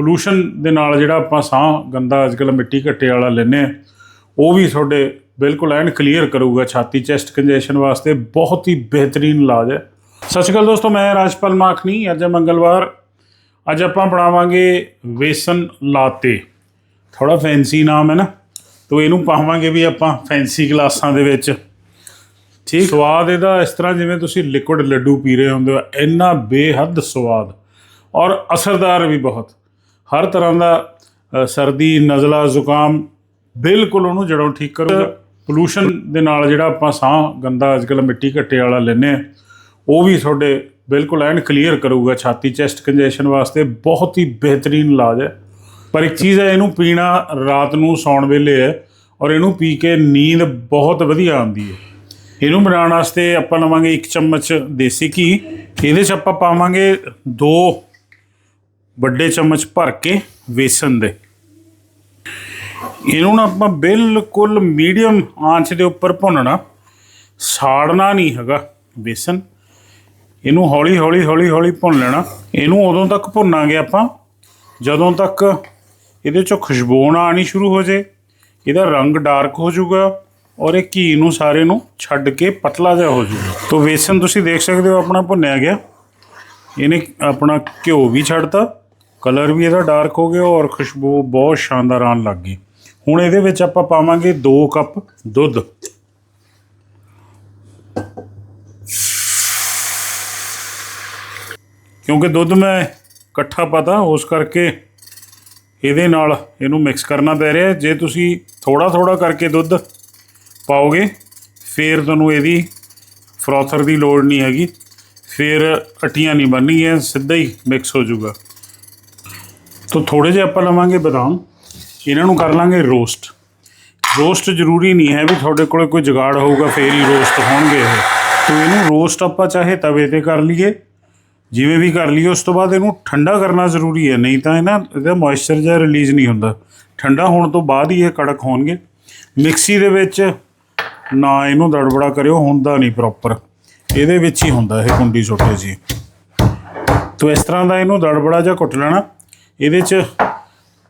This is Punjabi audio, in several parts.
ਪੋਲੂਸ਼ਨ ਦੇ ਨਾਲ ਜਿਹੜਾ ਆਪਾਂ ਸਾਹ ਗੰਦਾ ਅੱਜਕੱਲ ਮਿੱਟੀ ਘੱਟੇ ਵਾਲਾ ਲੈਨੇ ਆ ਉਹ ਵੀ ਤੁਹਾਡੇ ਬਿਲਕੁਲ ਐਨ ਕਲੀਅਰ ਕਰੂਗਾ ਛਾਤੀ ਚੈਸਟ ਕੰਜੈਸ਼ਨ ਵਾਸਤੇ ਬਹੁਤ ਹੀ ਬਿਹਤਰੀਨ ਇਲਾਜ ਹੈ। ਸਤਿ ਸ਼੍ਰੀ ਅਕਾਲ ਦੋਸਤੋ ਮੈਂ ਰਾਜਪਾਲ ਮਾਖਣੀ ਅੱਜ ਮੰਗਲਵਾਰ। ਅੱਜ ਆਪਾਂ ਬਣਾਵਾਂਗੇ ਵੇਸਨ ਲਾਤੇ। ਥੋੜਾ ਫੈਂਸੀ ਨਾਮ ਹੈ ਨਾ ਤੋ ਇਹਨੂੰ ਪਾਵਾਂਗੇ ਵੀ ਆਪਾਂ ਫੈਂਸੀ ਗਲਾਸਾਂ ਦੇ ਵਿੱਚ। ਠੀਕ। ਸਵਾਦ ਇਹਦਾ ਇਸ ਤਰ੍ਹਾਂ ਜਿਵੇਂ ਤੁਸੀਂ ਲਿਕੁਇਡ ਲੱਡੂ ਪੀ ਰਹੇ ਹੁੰਦੇ ਹੋ ਇੰਨਾ ਬੇਹੱਦ ਸਵਾਦ। ਔਰ ਅਸਰਦਾਰ ਵੀ ਬਹੁਤ। ਹਰ ਤਰ੍ਹਾਂ ਦਾ ਸਰਦੀ, ਨਜ਼ਲਾ, ਜ਼ੁਕਾਮ, ਬਿਲਕੁਲ ਉਹਨੂੰ ਜੜੋਂ ਠੀਕ ਕਰੂਗਾ। ਪੋਲੂਸ਼ਨ ਦੇ ਨਾਲ ਜਿਹੜਾ ਆਪਾਂ ਸਾਹ ਗੰਦਾ ਅੱਜਕੱਲ ਮਿੱਟੀ ਘੱਟੇ ਵਾਲਾ ਲੈਨੇ ਆ ਉਹ ਵੀ ਤੁਹਾਡੇ ਬਿਲਕੁਲ ਐਨ ਕਲੀਅਰ ਕਰੂਗਾ। ਛਾਤੀ ਚੈਸਟ ਕੰਜੈਸ਼ਨ ਵਾਸਤੇ ਬਹੁਤ ਹੀ ਬਿਹਤਰੀਨ ਇਲਾਜ ਹੈ। ਪਰ ਇੱਕ ਚੀਜ਼ ਹੈ, ਇਹਨੂੰ ਪੀਣਾ ਰਾਤ ਨੂੰ ਸੌਣ ਵੇਲੇ ਹੈ ਔਰ ਇਹਨੂੰ ਪੀ ਕੇ ਨੀਂਦ ਬਹੁਤ ਵਧੀਆ ਆਉਂਦੀ ਹੈ। ਇਹਨੂੰ ਬਣਾਉਣ ਵਾਸਤੇ ਆਪਾਂ ਲਵਾਂਗੇ ਇੱਕ ਚਮਚ ਦੇਸੀ ਘੀ। ਇਹਦੇ 'ਚ ਆਪਾਂ ਪਾਵਾਂਗੇ ਦੋ ਵੱਡੇ ਚਮਚ ਭਰ ਕੇ ਵੇਸਣ ਦੇ। ਇਹਨੂੰ ਨਾ ਆਪਾਂ ਬਿਲਕੁਲ ਮੀਡੀਅਮ ਆਂਚ ਦੇ ਉੱਪਰ ਭੁੰਨਣਾ। ਸਾੜਨਾ ਨਹੀਂ ਹੈਗਾ ਵੇਸਣ। ਇਹਨੂੰ ਹੌਲੀ ਹੌਲੀ ਹੌਲੀ ਹੌਲੀ ਭੁੰਨ ਲੈਣਾ। ਇਹਨੂੰ ਉਦੋਂ ਤੱਕ ਭੁੰਨਾਂਗੇ ਆਪਾਂ, ਜਦੋਂ ਤੱਕ ਇਹਦੇ ਚੋਂ ਖੁਸ਼ਬੂ ਨਾ ਆਣੀ ਸ਼ੁਰੂ ਹੋ ਜੇ। ਇਹਦਾ ਰੰਗ ਡਾਰਕ ਹੋ ਜਾਊਗਾ ਔਰ ਇਹ ਘੀ ਨੂੰ ਸਾਰੇ ਨੂੰ ਛੱਡ ਕੇ ਪਤਲਾ ਜਿਹਾ ਹੋ ਜਾਊਗਾ। ਤੋਂ ਵੇਸਣ ਤੁਸੀਂ ਦੇਖ ਸਕਦੇ ਹੋ ਆਪਣਾ ਭੁੰਨਿਆ ਗਿਆ। ਇਹਨੇ ਆਪਣਾ ਘਿਓ ਵੀ ਛੱਡਤਾ। ਕਲਰ ਵੀ ਇਹਦਾ ਡਾਰਕ ਹੋ ਗਿਆ ਔਰ ਖੁਸ਼ਬੂ ਬਹੁਤ ਸ਼ਾਨਦਾਰ ਆਉਣ ਲੱਗ ਗਈ। ਹੁਣ ਇਹਦੇ ਵਿੱਚ ਆਪਾਂ ਪਾਵਾਂਗੇ 2 ਕੱਪ ਦੁੱਧ। ਕਿਉਂਕਿ ਦੁੱਧ ਮੈਂ ਇਕੱਠਾ ਪਤਾ, ਉਸ ਕਰਕੇ ਇਹਦੇ ਨਾਲ ਇਹਨੂੰ ਮਿਕਸ ਕਰਨਾ ਪੈ ਰਿਹਾ। ਜੇ ਤੁਸੀਂ ਥੋੜਾ ਥੋੜਾ ਕਰਕੇ ਦੁੱਧ ਪਾਓਗੇ, ਫਿਰ ਤੁਹਾਨੂੰ ਇਹਦੀ ਫਰੋਥਰ ਦੀ ਲੋੜ ਨਹੀਂ ਹੈਗੀ। ਫਿਰ ਅਟੀਆਂ ਨਹੀਂ ਬਣਨਗੀਆਂ ਸਿੱਧਾ ਹੀ ਮਿਕਸ ਹੋ ਜਾਊਗਾ। ਤੋ ਥੋੜੇ ਜਿਹਾ ਆਪਾਂ ਲਵਾਂਗੇ ਬਦਾਮ। ਇਹਨਾਂ ਨੂੰ ਕਰ ਲਾਂਗੇ ਰੋਸਟ। ਰੋਸਟ ਜ਼ਰੂਰੀ ਨਹੀਂ ਹੈ ਵੀ ਤੁਹਾਡੇ ਕੋਲੇ ਕੋਈ ਜਗਾੜ ਹੋਊਗਾ, ਫੇਰ ਹੀ ਰੋਸਟ ਹੋਣਗੇ ਇਹ। ਤੋ ਇਹਨੂੰ ਰੋਸਟ ਆਪਾਂ ਚਾਹੇ ਤਵੇ ਤੇ ਕਰ ਲਈਏ, ਜਿਵੇਂ ਵੀ ਕਰ ਲਈਏ, ਉਸ ਤੋਂ ਬਾਅਦ ਇਹਨੂੰ ਠੰਡਾ ਕਰਨਾ ਜ਼ਰੂਰੀ ਹੈ। ਨਹੀਂ ਤਾਂ ਇਹ ਨਾ ਇਹਦਾ ਮੋਇਸਚਰ ਜਿਹਾ ਰਿਲੀਜ਼ ਨਹੀਂ ਹੁੰਦਾ। ਠੰਡਾ ਹੋਣ ਤੋਂ ਬਾਅਦ ਹੀ ਇਹ ਕੜਕ ਹੋਣਗੇ। ਮਿਕਸੀ ਦੇ ਵਿੱਚ ਨਾ ਇਹਨੂੰ ਦੜਬੜਾ ਕਰਿਓ, ਹੁੰਦਾ ਨਹੀਂ ਪ੍ਰੋਪਰ ਇਹਦੇ ਵਿੱਚ ਹੀ ਹੁੰਦਾ ਇਹ ਕੁੰਡੀ ਛੋਟੇ ਜੀ ਤੋ ਇਸ ਤਰ੍ਹਾਂ ਦਾ ਇਹਨੂੰ ਦੜਬੜਾ ਜਿਹਾ ਕੁੱਟ ਲੈਣਾ। ਇਹਦੇ 'ਚ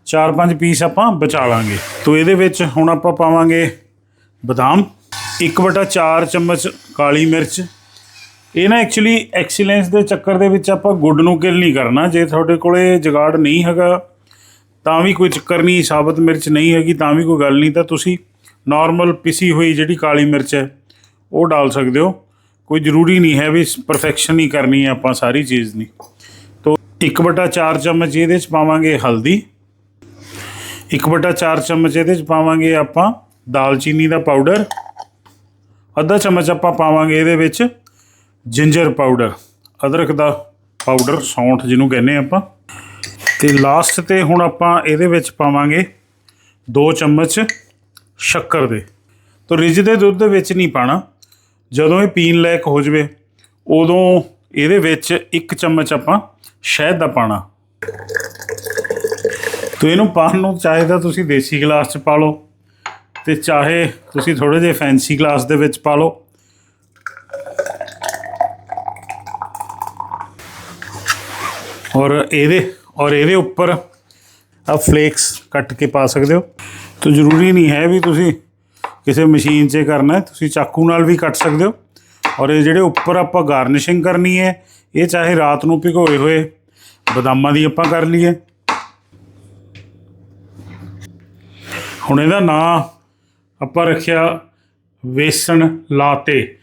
ਚਾਰ ਪੰਜ ਪੀਸ ਆਪਾਂ ਬਚਾ ਲਾਂਗੇ। ਤੋ ਇਹਦੇ ਵਿੱਚ ਹੁਣ ਆਪਾਂ ਪਾਵਾਂਗੇ ਬਦਾਮ 1/4 ਚਮਚ ਕਾਲੀ ਮਿਰਚ। ਇਹ ਨਾ ਐਕਚੁਅਲੀ ਐਕਸੀਲੈਂਸ ਦੇ ਚੱਕਰ ਦੇ ਵਿੱਚ ਆਪਾਂ ਗੁੱਡ ਨੂੰ ਕਿਲ ਨਹੀਂ ਕਰਨਾ। ਜੇ ਤੁਹਾਡੇ ਕੋਲੇ ਜਗਾੜ ਨਹੀਂ ਹੈਗਾ, ਤਾਂ ਵੀ ਕੋਈ ਚੱਕਰ ਨਹੀਂ, ਸਾਬਤ ਮਿਰਚ ਨਹੀਂ ਹੈਗੀ, ਤਾਂ ਵੀ ਕੋਈ ਗੱਲ ਨਹੀਂ। ਤਾਂ ਤੁਸੀਂ ਨਾਰਮਲ ਪਿਸੀ ਹੋਈ ਜਿਹੜੀ ਕਾਲੀ ਮਿਰਚ ਹੈ, ਉਹ ਡਾਲ ਸਕਦੇ ਹੋ। ਕੋਈ ਜ਼ਰੂਰੀ ਨਹੀਂ ਹੈ ਵੀ ਪਰਫੈਕਸ਼ਨ ਹੀ ਕਰਨੀ ਹੈ ਆਪਾਂ ਸਾਰੀ ਚੀਜ਼ ਨਹੀਂ 1/4 ਚਮਚ ਇਹਦੇ ਚ ਪਾਵਾਂਗੇ ਹਲਦੀ। 1/4 ਚਮਚ ਇਹਦੇ ਚ ਪਾਵਾਂਗੇ ਆਪਾਂ ਦਾਲਚੀਨੀ ਦਾ ਪਾਊਡਰ। ਅੱਧਾ ਚਮਚ ਆਪਾਂ ਪਾਵਾਂਗੇ ਇਹਦੇ ਵਿੱਚ ਜਿੰਜਰ ਪਾਊਡਰ। ਅਦਰਕ ਦਾ ਪਾਊਡਰ, ਸੌਂਠ ਜਿਹਨੂੰ ਕਹਿੰਦੇ ਆਪਾਂ। ਤੇ ਲਾਸਟ ਤੇ ਹੁਣ ਆਪਾਂ ਇਹਦੇ ਵਿੱਚ ਪਾਵਾਂਗੇ 2 ਚਮਚ ਸ਼ੱਕਰ ਦੇ। ਤੋਂ ਰਿੱਝਦੇ ਦੁੱਧ ਦੇ ਵਿੱਚ ਨਹੀਂ ਪਾਣਾ। ਜਦੋਂ ਇਹ ਪੀਣ ਲਾਇਕ ਹੋ ਜਵੇ, ਉਦੋਂ ਇਹਦੇ ਵਿੱਚ ਇੱਕ ਚਮਚ ਆਪਾਂ ਸ਼ਹਿਦ ਦਾ ਪਾਣਾ। ਤੋ ਇਹਨੂੰ ਪਾਣ ਨੂੰ ਚਾਹੇ ਤਾਂ ਤੁਸੀਂ ਦੇਸੀ ਗਲਾਸ 'ਚ ਪਾ ਲਓ ਤੇ ਚਾਹੇ ਤੁਸੀਂ ਥੋੜੇ ਜਿਹੇ ਫੈਂਸੀ ਗਲਾਸ ਦੇ ਵਿੱਚ ਪਾ ਲਓ। ਔਰ ਇਹਦੇ ਔਰ ਇਹਦੇ ਉੱਪਰ ਆ ਫਲੇਕਸ ਕੱਟ ਕੇ ਪਾ ਸਕਦੇ ਹੋ। ਤਾਂ ਜ਼ਰੂਰੀ ਨਹੀਂ ਹੈ ਵੀ ਤੁਸੀਂ ਕਿਸੇ ਮਸ਼ੀਨ 'ਚ ਕਰਨਾ ਤੁਸੀਂ ਚਾਕੂ ਨਾਲ ਵੀ ਕੱਟ ਸਕਦੇ ਹੋ। ਔਰ ਇਹ ਜਿਹੜੇ ਉੱਪਰ ਆਪਾਂ ਗਾਰਨਿਸ਼ਿੰਗ ਕਰਨੀ ਹੈ, ਇਹ ਚਾਹੇ ਰਾਤ ਨੂੰ ਭਿਗੋਏ ਹੋਏ ਬਦਾਮਾਂ ਦੀ ਆਪਾਂ ਕਰ ਲਈਏ। ਹੁਣ ਇਹਦਾ ਨਾਂ ਆਪਾਂ ਰੱਖਿਆ ਵੇਸਣ ਲਾਤੇ।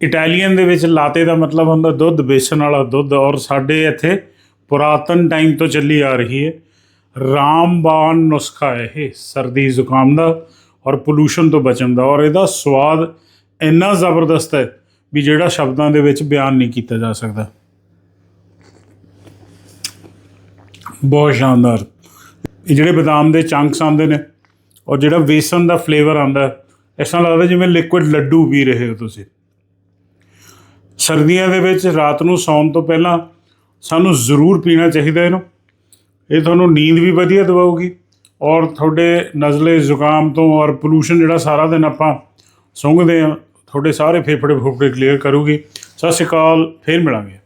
ਇਟਾਲੀਅਨ ਦੇ ਵਿੱਚ ਲਾਤੇ ਦਾ ਮਤਲਬ ਹੁੰਦਾ ਦੁੱਧ ਬੇਸਣ ਵਾਲਾ ਦੁੱਧ। ਔਰ ਸਾਡੇ ਇੱਥੇ ਪੁਰਾਤਨ ਟਾਈਮ ਤੋਂ ਚੱਲੀ ਆ ਰਹੀ ਹੈ। ਰਾਮਬਾਨ ਨੁਸਖਾ ਹੈ ਇਹ, ਸਰਦੀ ਜ਼ੁਕਾਮ ਦਾ ਔਰ ਪੋਲੂਸ਼ਨ ਤੋਂ ਬਚਣ ਦਾ। ਔਰ ਇਹਦਾ ਸਵਾਦ ਇੰਨਾ ਜ਼ਬਰਦਸਤ ਹੈ ਵੀ ਜਿਹੜਾ ਸ਼ਬਦਾਂ ਦੇ ਵਿੱਚ ਬਿਆਨ ਨਹੀਂ ਕੀਤਾ ਜਾ ਸਕਦਾ। ਬਹੁਤ ਸ਼ਾਨਦਾਰ। ਇਹ ਜਿਹੜੇ ਬਦਾਮ ਦੇ ਚੰਕਸ ਆਉਂਦੇ ਨੇ ਔਰ ਜਿਹੜਾ ਵੇਸਣ ਦਾ ਫਲੇਵਰ ਆਉਂਦਾ ਹੈ, ਇਸ ਤਰ੍ਹਾਂ ਲੱਗਦਾ ਜਿਵੇਂ ਲਿਕੁਇਡ ਲੱਡੂ ਪੀ ਰਹੇ ਹੋ ਤੁਸੀਂ। ਸਰਦੀਆਂ ਦੇ ਵਿੱਚ ਰਾਤ ਨੂੰ ਸੌਣ ਤੋਂ ਪਹਿਲਾਂ ਸਾਨੂੰ ਜ਼ਰੂਰ ਪੀਣਾ ਚਾਹੀਦਾ ਇਹਨੂੰ। ਇਹ ਤੁਹਾਨੂੰ ਨੀਂਦ ਵੀ ਵਧੀਆ ਦਿਵਾਊਗੀ ਔਰ ਤੁਹਾਡੇ ਨਜ਼ਲੇ ਜ਼ੁਕਾਮ ਤੋਂ ਔਰ ਪੋਲੂਸ਼ਨ ਜਿਹੜਾ ਸਾਰਾ ਦਿਨ ਆਪਾਂ ਸੁੰਘਦੇ ਆ ਤੁਹਾਡੇ ਸਾਰੇ ਫੇਫੜੇ ਫੁੱਫੜੇ ਕਲੀਅਰ ਕਰੂਗੀ। ਸਤਿ ਸ਼੍ਰੀ ਅਕਾਲ ਫੇਰ ਮਿਲਾਂਗੇ।